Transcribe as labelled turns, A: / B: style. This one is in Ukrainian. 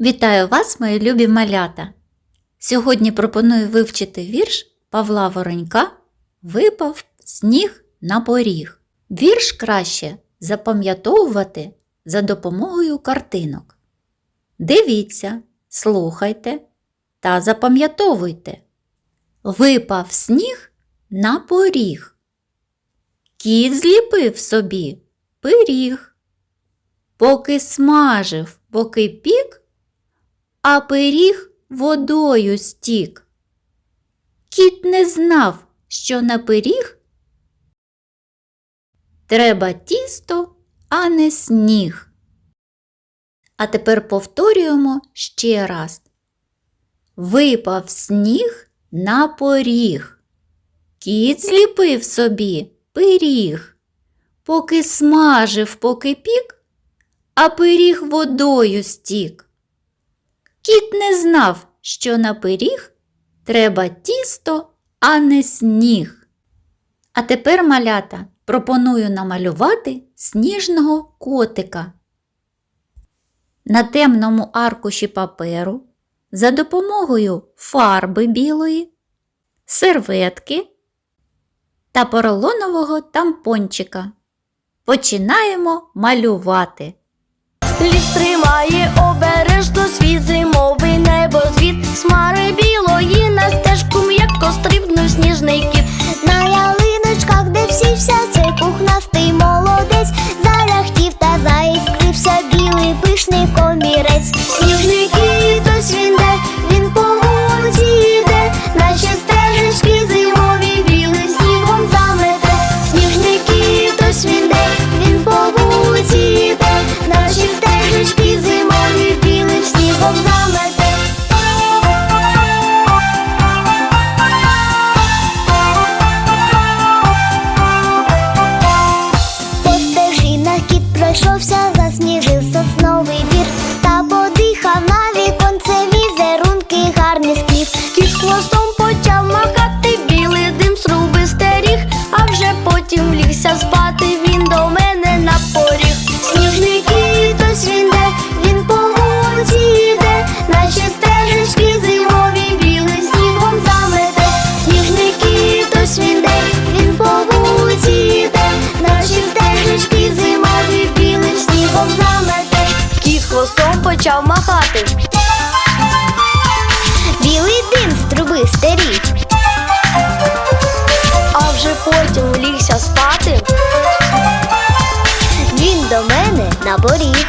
A: Вітаю вас, мої любі малята! Сьогодні пропоную вивчити вірш Павла Воронька Випав сніг на поріг. Вірш краще запам'ятовувати за допомогою картинок. Дивіться, слухайте та запам'ятовуйте. Випав сніг на поріг. Кіт зліпив собі пиріг. Поки смажив, поки пік, а пиріг водою стік. Кіт не знав, що на пиріг треба тісто, а не сніг. А тепер повторюємо ще раз. Випав сніг на поріг. Кіт зліпив собі пиріг. Поки смажив, поки пік, а пиріг водою стік. Кіт не знав, що на пиріг треба тісто, а не сніг. А тепер, малята, пропоную намалювати сніжного котика. На темному аркуші паперу за допомогою фарби білої, серветки та поролонового тампончика починаємо малювати.
B: Ліс тримає обережно свій зимовий
C: Пройшовся, засніжив сосновий бір та подихав на віконце візерунки гарний спів.
B: Кіт хвостом почав махати, білий дим сруби стеріг, а вже потім лігся спати почав махати.
C: Білий дим з труби стеріг.
B: А вже потім лігся спати.
C: Він до мене на поріг.